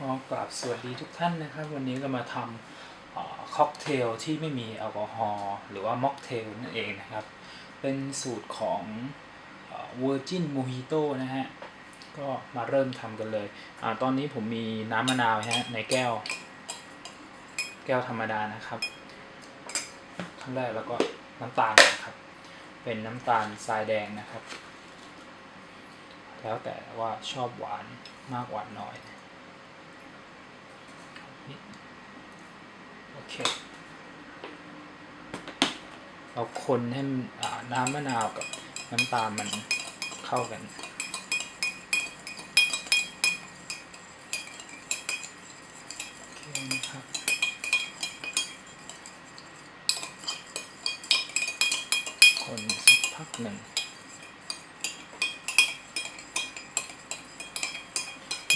ก็กราบสวัสดีทุกท่านนะครับ วันนี้ก็มาทำค็อกเทลที่ไม่มีแอลกอฮอล์หรือว่าม็อกเทลนั่นเองนะครับ เป็นสูตรของเวอร์จินมูฮิโตนะฮะ ก็มาเริ่มทำกันเลยอตอนนี้ผมมีน้ำมะนาวฮะในแก้ว แก้วธรรมดานะครับขั้นแรกแล้วก็น้ำตาลนะครับ เป็นน้ำตาลทรายแดงนะครับ แล้วแต่ว่าชอบหวานมากหวานน้อย โอเค เราคนให้มันน้ำมะนาวกับน้ำตาลมันเข้ากันนะครับคนสักพักหนึ่ง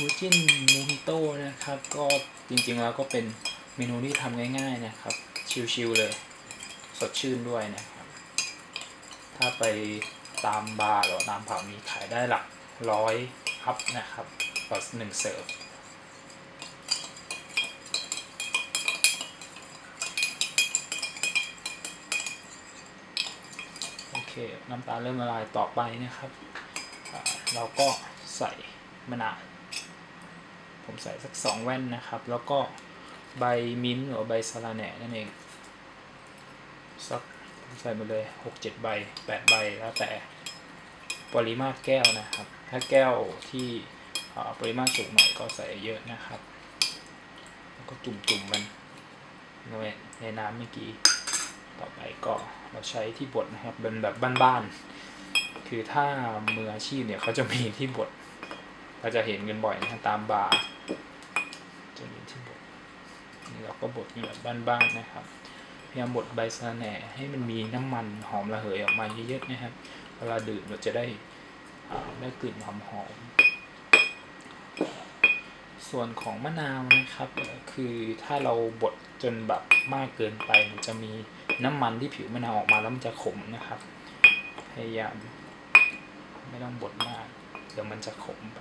วูจินมูฮิโต้นะครับ ก็จริงๆแล้วก็เป็นเมนูที่ทำง่ายๆนะครับ ชิลๆเลย สดชื่นด้วยนะครับ ถ้าไปตามบาร์หรือตามผับมีขายได้หลักร้อยอัพนะครับต่อหนึ่งเสิร์ฟโอเค น้ำตาลเริ่มละลายต่อไปนะครับ เราก็ใส่มะนาว ผมใส่สักสองแว่นนะครับ แล้วก็ใบมิ้นท์หรือใบสะระแหน่นั่นเอง สักผมใส่มาเลยหกเจ็ดใบแปดใบแล้วแต่ปริมาตรแก้วนะครับ ถ้าแก้วที่ปริมาตรสูงหน่อยก็ใส่เยอะนะครับ แล้วก็จุ่มๆมันในในน้ำเมื่อกี้ ต่อไปก็เราใช้ที่บดนะครับเป็นแบบบ้านๆ คือถ้ามืออาชีพเนี่ยเขาจะมีที่บด เราจะเห็นกันบ่อยนะตามบาร์จะมีที่บดนี่เราก็บดแบบบ้านๆนะครับพยายามบดใบสะแหน่ให้มันมีน้ำมันหอมระเหยออกมาเยอะๆนะครับ เวลาดื่มเราจะได้ได้กลิ่นหอมๆ ส่วนของมะนาวนะครับ คือถ้าเราบดจนแบบมากเกินไปมันจะมีน้ำมันที่ผิวมะนาวออกมาแล้วมันจะขมนะครับ พยายามไม่ต้องบดมาก เดี๋ยวมันจะขมไป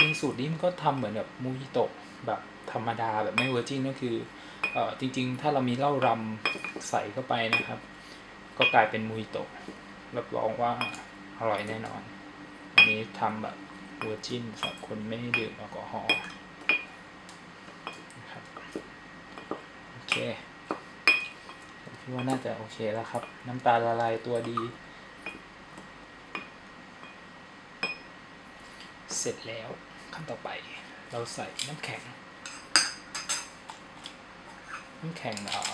จริงสูตรนี้มันก็ทำเหมือนแบบมูฮิโตะแบบธรรมดาแบบไม่เวอร์จินก็คือเออจริง ๆ ถ้าเรามีเหล้ารำใส่เข้าไปนะครับ ก็กลายเป็นมูฮิโตะรับรองว่าอร่อยแน่นอน อันนี้ทำแบบเวอร์จินสำหรับคนไม่ดื่มแอลกอฮอล์นะครับโอเคผมคิดว่าน่าจะโอเคแล้วครับ น้ำตาลละลายตัวดี เสร็จแล้ว ขั้นต่อไปเราใส่น้ำแข็ง น้ำแข็งเอ่อ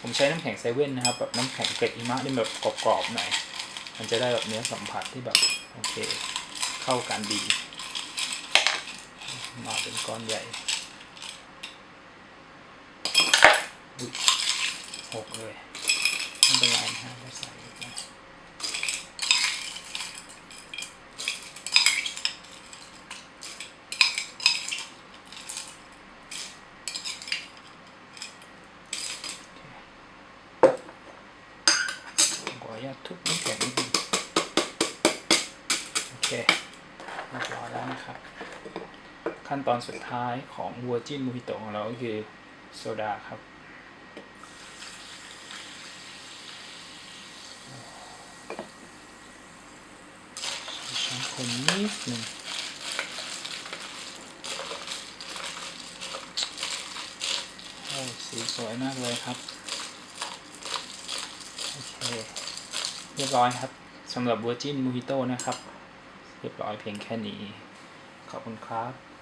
ผมใช้น้ำแข็งเซเว่นนะครับแบบน้ำแข็งเกล็ดหิมะที่แบบกรอบๆหน่อยมันจะได้แบบเนื้อสัมผัสที่แบบโอเคเข้ากันดี มาเป็นก้อนใหญ่หกเลยไม่เป็นไรนะฮะเราใส่อีกนะ ขออนุ ญาตทุบน้ำแข็งนิดนึงโอเคเรียบร้อยแล้วนะครับ ขั้นตอนสุดท้ายของวัวจิ้นมูฮิโตของเราก็คือโซดาครับช้ช้อนคนนิดหนึ่งโอ้สีสวยมากเลยครับ โอเค เรียบร้อยครับสำหรับ Virgin Mojito นะครับ เรียบร้อยเพียงแค่นี้ ขอบคุณครับ